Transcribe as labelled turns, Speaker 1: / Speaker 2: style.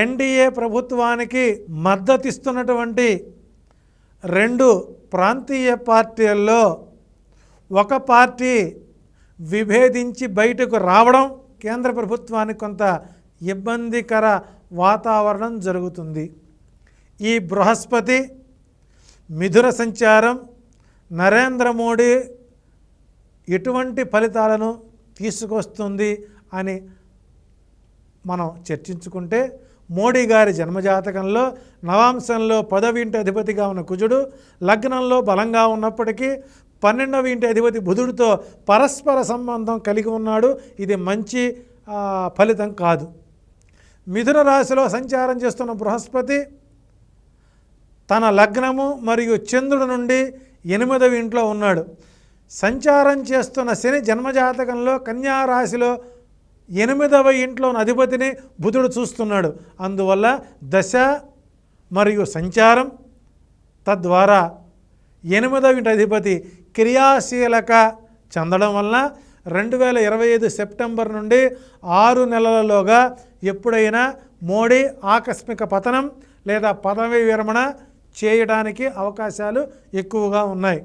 Speaker 1: NDA ప్రభుత్వానికి మద్దతిస్తున్నటువంటి రెండు ప్రాంతీయ పార్టీల్లో ఒక పార్టీ విభేదించి బయటకు రావడం కేంద్ర ప్రభుత్వానికి కొంత ఇబ్బందికర వాతావరణం జరుగుతుంది. ఈ బృహస్పతి మిథున సంచారం నరేంద్ర మోడీ ఎటువంటి ఫలితాలను తీసుకొస్తుంది అని మనం చర్చించుకుంటే మోడీ గారి జన్మజాతకంలో నవాంశంలో పదవి ఇంటి అధిపతిగా ఉన్న కుజుడు లగ్నంలో బలంగా ఉన్నప్పటికీ పన్నెండవ ఇంటి అధిపతి బుధుడితో పరస్పర సంబంధం కలిగి ఉన్నాడు. ఇది మంచి ఫలితం కాదు. మిథున రాశిలో సంచారం చేస్తున్న బృహస్పతి తన లగ్నము మరియు చంద్రుడి నుండి ఎనిమిదవ ఇంట్లో ఉన్నాడు. సంచారం చేస్తున్న శని జన్మజాతకంలో కన్యా రాశిలో ఎనిమిదవ ఇంట్లోని అధిపతిని బుధుడు చూస్తున్నాడు. అందువల్ల దశ మరియు సంచారం తద్వారా ఎనిమిదవ ఇంటి అధిపతి క్రియాశీలక చెందడం వలన రెండు వేల ఇరవై ఐదు సెప్టెంబర్ నుండి ఆరు నెలలలోగా ఎప్పుడైనా మోడీ ఆకస్మిక పతనం లేదా పదవి విరమణ చేయడానికి అవకాశాలు ఎక్కువగా ఉన్నాయి.